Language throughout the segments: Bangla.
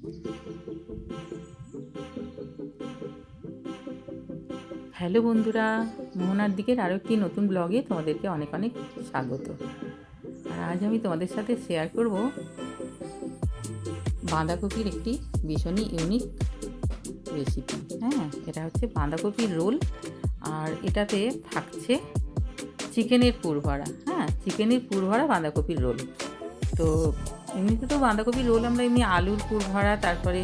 হ্যালো বন্ধুরা, মোহনার দিকের আরও একটি নতুন ব্লগে তোমাদেরকে অনেক অনেক স্বাগত। আর আজ আমি তোমাদের সাথে শেয়ার করব বাঁধাকপির একটি ভীষণই ইউনিক রেসিপি হ্যাঁ এটা হচ্ছে বাঁধাকপির রোল, আর এটাতে থাকছে চিকেনের পুরভরা হ্যাঁ চিকেনের পুরভরা বাঁধাকপির রোল। তো এমনিতে তো বাঁধাকপির রোল আমরা এমনি আলুর পুরভরা তারপরে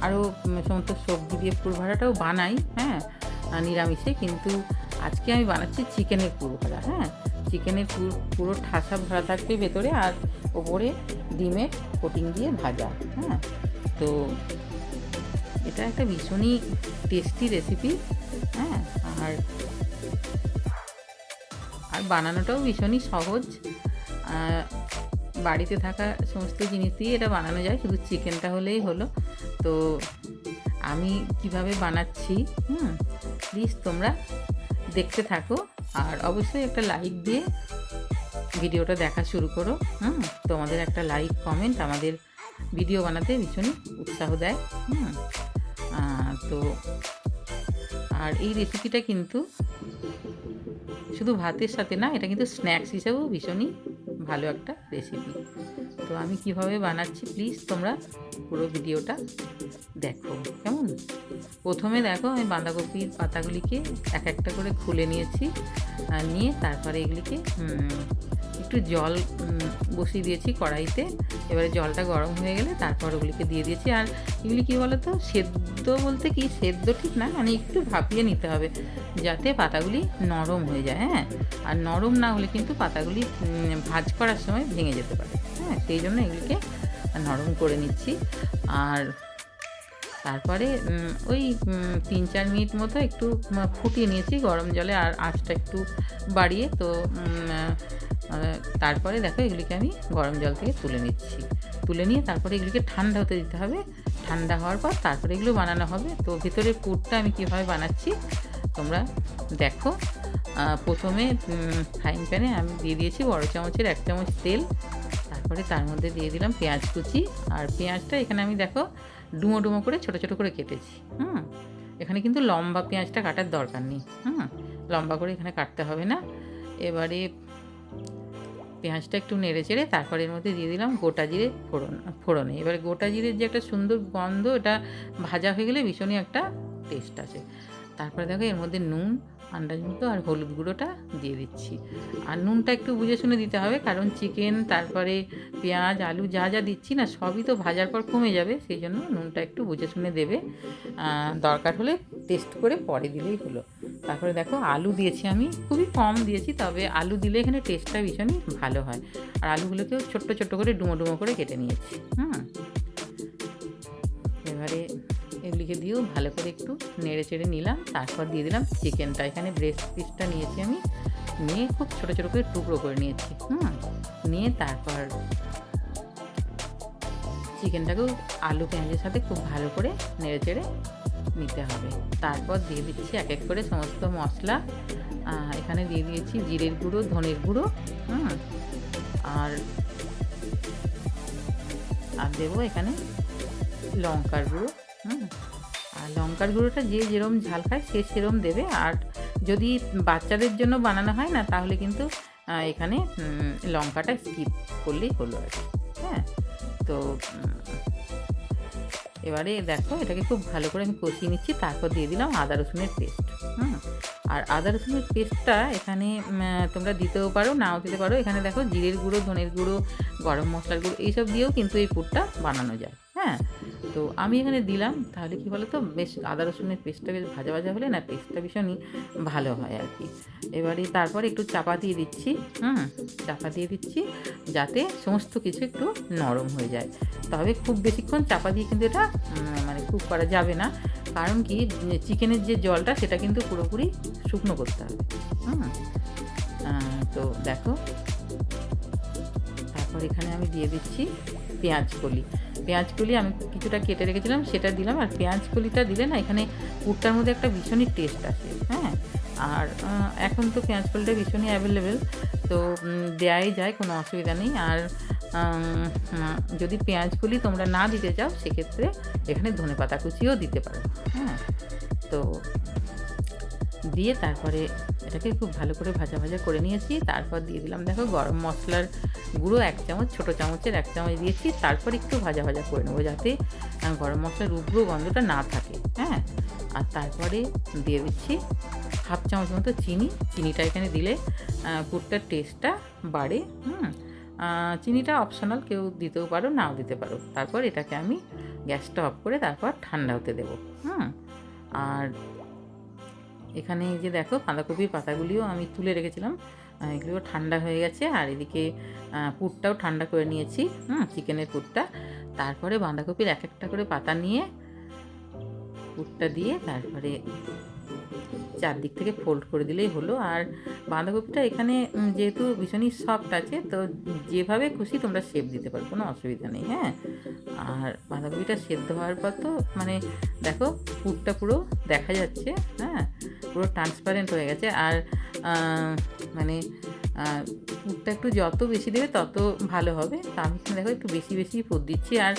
আরও সমস্ত সবজি দিয়ে পুরভরাটাও বানাই হ্যাঁ নিরামিষে, কিন্তু আজকে আমি বানাচ্ছি চিকেনের পুরভরা হ্যাঁ। চিকেনের পুর, পুরো ঠাসা ভরা থাকবে ভেতরে আর ওপরে ডিমের কোটিং দিয়ে ভাজা হ্যাঁ। তো এটা একটা ভীষণই টেস্টি রেসিপি হ্যাঁ আর আর বানানোটাও ভীষণই সহজ বাড়িতে থাকা সমস্ত জিনিস দিয়ে এটা বানানো যায়, শুধু চিকেনটা হলেই হলো। তো আমি কীভাবে বানাচ্ছি, হুম প্লিজ তোমরা দেখতে থাকো আর অবশ্যই একটা লাইক দিয়ে ভিডিওটা দেখা শুরু করো, হুম, তোমাদের একটা লাইক কমেন্ট আমাদের ভিডিও বানাতে ভীষণই উৎসাহ দেয়, হুম তো আর এই রেসিপিটা কিন্তু শুধু ভাতের সাথে না, এটা কিন্তু স্ন্যাক্স হিসেবেও ভীষণই ভালো একটা রেসিপি তো আমি কীভাবে বানাচ্ছি প্লিজ তোমরা পুরো ভিডিওটা দেখো, কেমন? প্রথমে দেখো আমি বাঁধাকপির পাতাগুলিকে এক একটা করে খুলে নিয়েছি নিয়ে তারপরে এগুলিকে একটু জল বসিয়ে দিয়েছি কড়াইতে। এবারে জলটা গরম হয়ে গেলে তারপর ওগুলিকে দিয়ে দিয়েছি। আর এগুলি কী বলো তো সেদ্ধ বলতে কি, সেদ্ধ ঠিক না মানে একটু ভাপিয়ে নিতে হবে যাতে পাতাগুলি নরম হয়ে যায় হ্যাঁ? আর নরম না হলে কিন্তু পাতাগুলি ভাজ করার সময় ভেঙে যেতে পারে হ্যাঁ? সেই জন্য এগুলিকে নরম করে নিচ্ছি। আর তারপরে ওই তিন চার মিনিট মতো একটু ফুটিয়ে নিয়েছি গরম জলে আর আঁচটা একটু বাড়িয়ে। তো তারপরে দেখো এগুলিকে আমি গরম জল থেকে তুলে নিচ্ছি। তুলে নিয়ে তারপরে এগুলিকে ঠান্ডা হতে দিতে হবে। ঠান্ডা হওয়ার পর তারপরে এগুলো বানানো হবে। তো ভিতরের পুরটা আমি কীভাবে বানাচ্ছি, তোমরা দেখো। প্রথমে ফ্রাইং প্যানে আমি দিয়ে দিয়েছি বড় চামচের এক চামচ তেল। তারপরে তার মধ্যে দিয়ে দিলাম পেঁয়াজ কুচি। আর পেঁয়াজটা এখানে আমি দেখো ডুমো ডুমো করে ছোটো ছোটো করে কেটেছি, হুম। এখানে কিন্তু লম্বা পেঁয়াজটা কাটার দরকার নেই, হুম। লম্বা করে এখানে কাটতে হবে না। এবারে পেঁয়াজটা একটু নেড়ে চেড়ে তারপরে এর মধ্যে দিয়ে দিলাম গোটা জিরে ফোড়ন, ফোড়নে। এবারে গোটা জিরের যে একটা সুন্দর গন্ধ, এটা ভাজা হয়ে গেলে ভীষণই একটা টেস্ট আছে। তারপরে দেখো এর মধ্যে নুন আন্দাজ মতো আর হলুদ গুঁড়োটা দিয়ে দিচ্ছি। আর নুনটা একটু বুঝে শুনে দিতে হবে, কারণ চিকেন, তারপরে পেঁয়াজ, আলু যা যা দিচ্ছি না, সবই তো ভাজার পর কমে যাবে, সেই জন্য নুনটা একটু বুঝে শুনে দেবে। দরকার হলে টেস্ট করে পরে দিলেই হলো। তারপরে দেখো, আলু দিয়েছি আমি, খুবই কম দিয়েছি, তবে আলু দিলে এখানে টেস্টটা ভীষণই ভালো হয়। আর আলুগুলোকেও ছোট্ট ছোট্ট করে ডুমো ডুমো করে কেটে নিয়েছি, হুম। এবারে এগুলিকে দিয়েও ভালো করে একটু নেড়ে চেড়ে নিলাম। তারপর দিয়ে দিলাম চিকেনটা এখানে ব্রেস্ট পিসটা নিয়েছি আমি। নিয়ে খুব ছোটো ছোটো করে টুকরো করে নিয়েছি। হুম? নিয়ে তারপর চিকেনটাকেও আলু পেঁয়াজের সাথে খুব ভালো করে নেড়ে চেড়ে নিতে হবে। তারপর দিয়ে দিচ্ছি এক এক করে সমস্ত মশলা। এখানে দিয়ে দিয়েছি জিরের গুঁড়ো, ধনের গুঁড়ো, হুম? আর আর দেবো এখানে লঙ্কার গুঁড়ো। হুম। আর লঙ্কার গুঁড়োটা যে যেরম ঝাল খায় সে সেরম দেবে। আর যদি বাচ্চাদের জন্য বানানো হয় না, তাহলে কিন্তু এখানে লঙ্কাটা স্কিপ করলেই হলো আর কি। হ্যাঁ? তো এবারে দেখো, এটাকে খুব ভালো করে আমি কষিয়ে নিচ্ছি, তারপর দিয়ে দিলাম আদা রসুনের পেস্ট। হুম? আর আদা রসুনের পেস্টটা এখানে তোমরা দিতেও পারো, নাও দিতে পারো। এখানে দেখো, জিরের গুঁড়ো, ধনের গুঁড়ো, গরম মশলার গুঁড়ো, এইসব দিয়েও কিন্তু এই পুরটা বানানো যায়। হ্যাঁ? তো আমি এখানে দিলাম, তাহলে কি বলো তো বেশ আদা রসুনের পেস্টটা বেশ ভাজা ভাজা হলে না পেস্টটা ভীষণই ভালো হয় আর কি। এবারে তারপরে একটু চাপা দিয়ে দিচ্ছি, হুম? চাপা দিয়ে দিচ্ছি যাতে সমস্ত কিছু একটু নরম হয়ে যায়। তবে খুব বেশিক্ষণ চাপা দিয়ে কিন্তু এটা মানে কুক করা যাবে না। কারণ কি চিকেনের যে জলটা, সেটা কিন্তু পুরোপুরি শুকনো করতে হবে, হুম? তো দেখো। তারপর এখানে আমি দিয়ে দিচ্ছি পেঁয়াজ কলি। পেঁয়াজ কলি আমি কিছুটা কেটে রেখেছিলাম, সেটা দিলাম। আর পেঁয়াজ কলিটা দিলে না, এখানে পুরটার মধ্যে একটা ভীষণই টেস্ট আসে হ্যাঁ? আর এখন তো পেঁয়াজ কলিটা ভীষণই অ্যাভেলেবেল তো দেয়াই যায়, কোনো অসুবিধা নেই। আর যদি পেঁয়াজ কলি তোমরা না দিতে চাও, সেক্ষেত্রে এখানে ধনে পাতা কুচিও দিতে পারো হ্যাঁ? তো দিয়ে তারপরে এটাকে খুব ভালো করে ভাজা ভাজা করে নিয়েছি। তারপর দিয়ে দিলাম, দেখো গরম মশলার গুঁড়ো এক চামচ, ছোটো চামচের এক চামচ দিয়েছি। তারপর একটু ভাজা ভাজা করে নেব যাতে গরম মশলার উগ্র গন্ধটা না থাকে হ্যাঁ? আর তারপরে দিয়ে দিচ্ছি হাফ চামচ মতো চিনি। চিনিটা এখানে দিলে পুরটার টেস্টটা বাড়ে, হুম? চিনিটা অপশনাল কেউ দিতেও পারো, নাও দিতে পারো। তারপর এটাকে আমি গ্যাসটা অফ করে তারপর ঠান্ডা হতে দেবো, হুম? আর এখানে এই যে দেখো বাঁধাকপির পাতাগুলিও আমি তুলে রেখেছিলাম। আহ, এগুলো ঠান্ডা হয়ে গেছে আর এদিকে পুরটাও ঠান্ডা করে নিয়েছি হুম চিকেনের পুরটা। তারপরে বাঁধাকপির এক একটা করে পাতা নিয়ে পুরটা দিয়ে তারপরে চারদিক থেকে ফোল্ড করে দিলেই হলো। আর বাঁধাকপিটা এখানে যেহেতু ভীষণই সফট আছে তো যেভাবে খুশি তোমরা শেপ দিতে পারো কোনো অসুবিধা নেই হ্যাঁ। আর বাঁধাকপিটা সেদ্ধ হওয়ার পর তো মানে দেখো পুরটা পুরো দেখা যাচ্ছে হ্যাঁ। পুরো ট্রান্সপারেন্ট হয়ে গেছে। আর মানে পুরটা একটু যত বেশি দেবে তত ভালো হবে। তা আমি দেখো একটু বেশি বেশি পুর দিচ্ছি। আর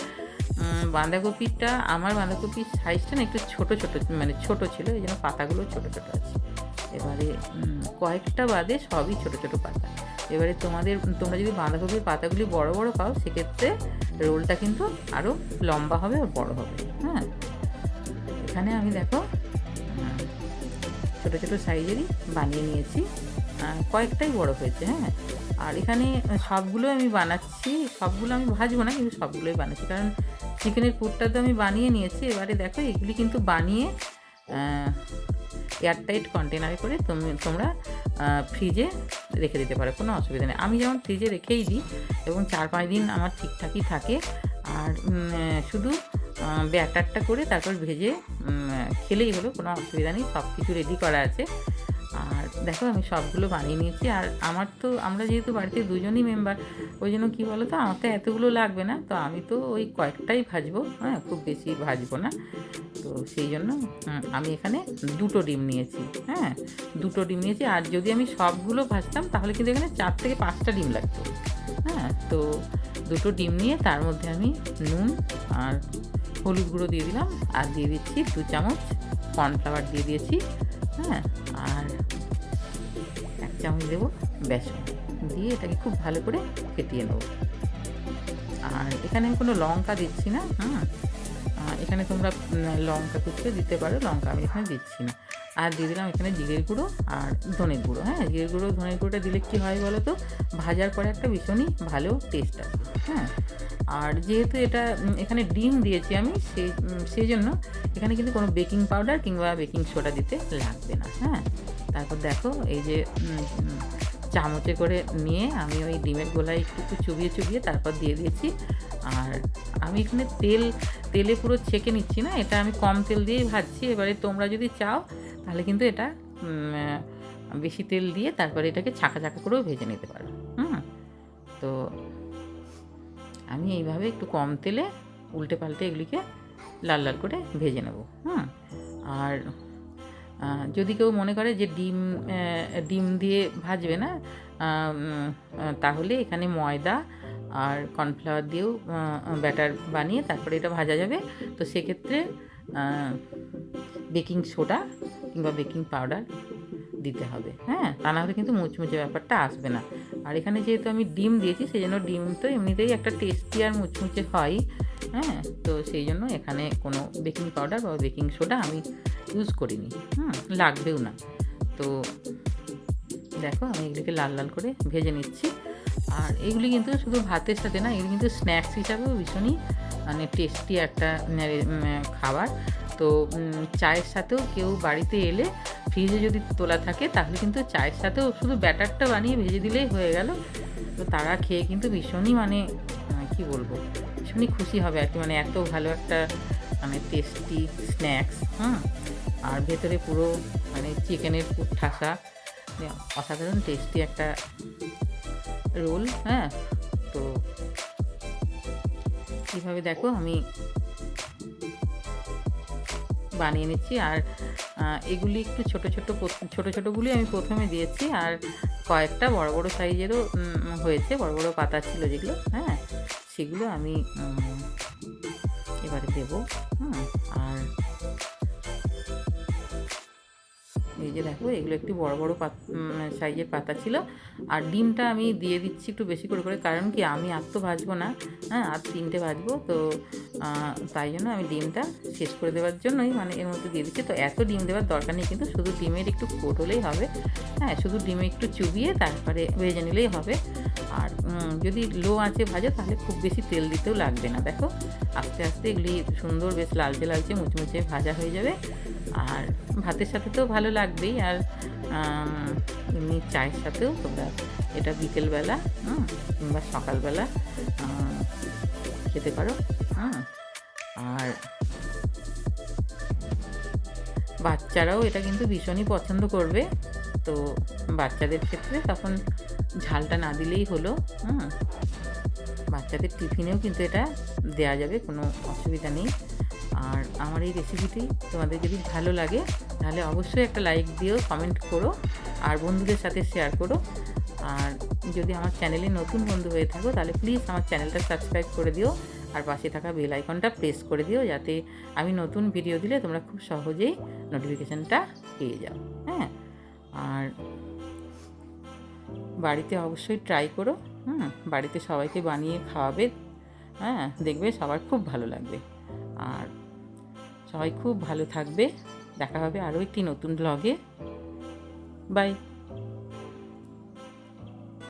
বাঁধাকপিটা, আমার বাঁধাকপির সাইজটা না একটু ছোট ছোট মানে ছোট ছিল, এই জন্য পাতাগুলো ছোট ছোট আছে। এবারে কয়েকটা বাদে সবই ছোট ছোট পাতা। এবারে তোমাদের, তোমরা যদি বাঁধাকপির পাতাগুলি বড় বড় পাও, সেক্ষেত্রে রোলটা কিন্তু আরও লম্বা হবে আর বড় হবে। হ্যাঁ? এখানে আমি দেখো ছোট ছোটো সাইজেরই বানিয়ে নিয়েছি। কয়েকটাই বড় হয়েছে হ্যাঁ। আর এখানে সবগুলো আমি বানাচ্ছি, সবগুলো আমি ভাজবো না, কিন্তু সবগুলোই বানাচ্ছি। কারণ চিকেনের পুরটা তো আমি বানিয়ে নিয়েছি, এবারে দেখো এগুলি কিন্তু বানিয়ে এয়ারটাইট কন্টেনারে করে তুমি, তোমরা ফ্রিজে রেখে দিতে পারো, কোনো অসুবিধা নেই। আমি যেমন ফ্রিজে রেখেই দিই এবং চার পাঁচ দিন আমার ঠিকঠাকই থাকে। আর শুধু ব্যাটারটা করে তারপর ভেজে খেলেই হলো, কোনো অসুবিধা নেই সব কিছু রেডি করা আছে। আর দেখো, আমি সবগুলো বানিয়ে নিয়েছি। আর আমার তো, আমরা যেহেতু বাড়িতে দুজনই মেম্বার ওই জন্য কী বলো তো আমার তো এতগুলো লাগবে না। তো আমি তো ওই কয়েকটাই ভাজবো হ্যাঁ খুব বেশি ভাজবো না। তো সেই জন্য আমি এখানে দুটো ডিম নিয়েছি হ্যাঁ দুটো ডিম নিয়েছি। আর যদি আমি সবগুলো ভাজতাম, তাহলে কিন্তু এখানে চার থেকে পাঁচটা ডিম লাগতো। হ্যাঁ তো দুটো ডিম নিয়ে তার মধ্যে আমি নুন আর হলুদ গুঁড়ো দিয়ে দিলাম আর দিয়ে দিচ্ছি দু চামচ কর্নফ্লাওয়ার দিয়ে দিয়েছি হ্যাঁ? আর এক চামচ দেবো বেসন দিয়ে এটাকে খুব ভালো করে ফেটিয়ে নেব। আর এখানে আমি কোনো লঙ্কা দিচ্ছি না হ্যাঁ? এখানে তোমরা লঙ্কা কুচিয়ে দিতে পারো, লঙ্কা আমি এখানে দিচ্ছি না। আর দিয়ে দিলাম এখানে জিরের গুঁড়ো আর ধনের গুঁড়ো হ্যাঁ? জিরের গুঁড়ো, ধনের গুঁড়োটা দিলে কী হয় বলো তো? ভাজার পরে একটা ভীষণই ভালো টেস্ট আসে হ্যাঁ? আর যেহেতু এটা এখানে ডিম দিয়েছি আমি সেই সেই জন্য এখানে কিন্তু কোনো বেকিং পাউডার কিংবা বেকিং সোডা দিতে লাগবে না হ্যাঁ? তারপর দেখো, এই যে চামচে করে নিয়ে আমি ওই ডিমের গোলায় একটু একটু চুবিয়ে চুবিয়ে তারপর দিয়ে দিয়েছি। আর আমি এখানে তেল, তেলে পুরো ছেঁকে নিচ্ছি না, এটা আমি কম তেল দিয়েই ভাজছি। এবারে তোমরা যদি চাও, তাহলে কিন্তু এটা বেশি তেল দিয়ে তারপরে এটাকে ছাকা ছাকা করেও ভেজে নিতে পারো, হুম? তো আমি এইভাবে একটু কম তেলে উল্টে পাল্টে এগুলিকে লাল লাল করে ভেজে নেব, হুম? আর যদি কেউ মনে করে যে ডিম ডিম দিয়ে ভাজবে না তাহলে এখানে ময়দা আর কর্নফ্লাওয়ার দিয়েও ব্যাটার বানিয়ে তারপরে এটা ভাজা যাবে। তো সেক্ষেত্রে বেকিং সোডা কিংবা বেকিং পাউডার দিতে হবে হ্যাঁ? তা না হলে কিন্তু মুচমুচে ব্যাপারটা আসবে না। আর এখানে যেহেতু আমি ডিম দিয়েছি সেই জন্য ডিম তো এমনিতেই একটা টেস্টি আর মুচমুচে হয়। হ্যাঁ তো সেই জন্য এখানে কোনো বেকিং পাউডার বা বেকিং সোডা আমি ইউজ করিনি। হুম, লাগবেও না। তো দেখো, আমি এগুলিকে লাল লাল করে ভেজে নিচ্ছি। আর এগুলি কিন্তু শুধু ভাতের সাথে না, এগুলি কিন্তু স্ন্যাক্স হিসাবেও ভীষণই মানে টেস্টি একটা খাবার। তো চায়ের সাথেও কেউ বাড়িতে এলে ফ্রিজে যদি তোলা থাকে, তাহলে কিন্তু চায়ের সাথেও শুধু ব্যাটারটা বানিয়ে ভেজে দিলেই হয়ে গেল। তো তারা খেয়ে কিন্তু ভীষণই মানে কি বলব, ভীষণই খুশি হবে আর কি। মানে এত ভালো একটা মানে টেস্টি স্ন্যাক্স হ্যাঁ আর ভেতরে পুরো মানে চিকেনের ঠাসা মানে অসাধারণ টেস্টি একটা রোল হ্যাঁ? তো কীভাবে দেখো আমি বানিয়ে নিচ্ছি। আর এগুলি একটু ছোট ছোট ছোট ছোটোগুলি আমি প্রথমে দিয়েছি আর কয়েকটা বড় বড় সাইজেরও হয়েছে, বড় বড় পাতা ছিল যেগুলো হ্যাঁ সেগুলো আমি এবারে দেবো, হুম, আর যে দেখো, এগুলো একটু বড় বড় পাত সাইজের পাতা ছিল। আর ডিমটা আমি দিয়ে দিচ্ছি একটু বেশি করে করে, কারণ কি আমি আর তো ভাজবো না। হ্যাঁ আর তিনটে ভাজবো, তো তাই জন্য আমি ডিমটা শেষ করে দেওয়ার জন্যই মানে এর মধ্যে দিয়ে দিচ্ছি। তো এত ডিম দেওয়ার দরকার নেই, কিন্তু শুধু ডিমের একটু কোট হলেই হবে। হ্যাঁ শুধু ডিমে একটু চুবিয়ে তারপরে ভেজে নিলেই হবে। আর যদি লো আঁচে ভাজো, তাহলে খুব বেশি তেল দিতেও লাগবে না। দেখো, আস্তে আস্তে এগুলি সুন্দর বেশ লালচে লালচে, মুচমুচে ভাজা হয়ে যাবে। আর ভাতের সাথে তো ভালো লাগবেই, আর এমনি চায়ের সাথেও তোমরা এটা বিকেলবেলা কিংবা সকালবেলা খেতে পারো হ্যাঁ আর বাচ্চারাও এটা কিন্তু ভীষণই পছন্দ করবে, তো বাচ্চাদের ক্ষেত্রে তখন ঝালটা না দিলেই হলো, হুম, বাচ্চাদের টিফিনেও কিন্তু এটা দেওয়া যাবে, কোনো অসুবিধা নেই আর আমার এই রেসিপিটি তোমাদের যদি ভালো লাগে, তাহলে অবশ্যই একটা লাইক দিও কমেন্ট করো, আর বন্ধুদের সাথে শেয়ার করো। আর যদি আমার চ্যানেলে নতুন বন্ধু হয়ে থাকো, তাহলে প্লিজ আমার চ্যানেলটা সাবস্ক্রাইব করে দিও, আর পাশে থাকা বেল আইকনটা প্রেস করে দিও, যাতে আমি নতুন ভিডিও দিলে তোমরা খুব সহজেই নোটিফিকেশানটা পেয়ে যাও হ্যাঁ? আর বাড়িতে অবশ্যই ট্রাই করো, হুম? বাড়িতে সবাইকে বানিয়ে খাওয়াবে হ্যাঁ? দেখবে সবার খুব ভালো লাগবে। আর সবাই খুব ভালো থাকবে। দেখা হবে আরও একটি নতুন ব্লগে বাই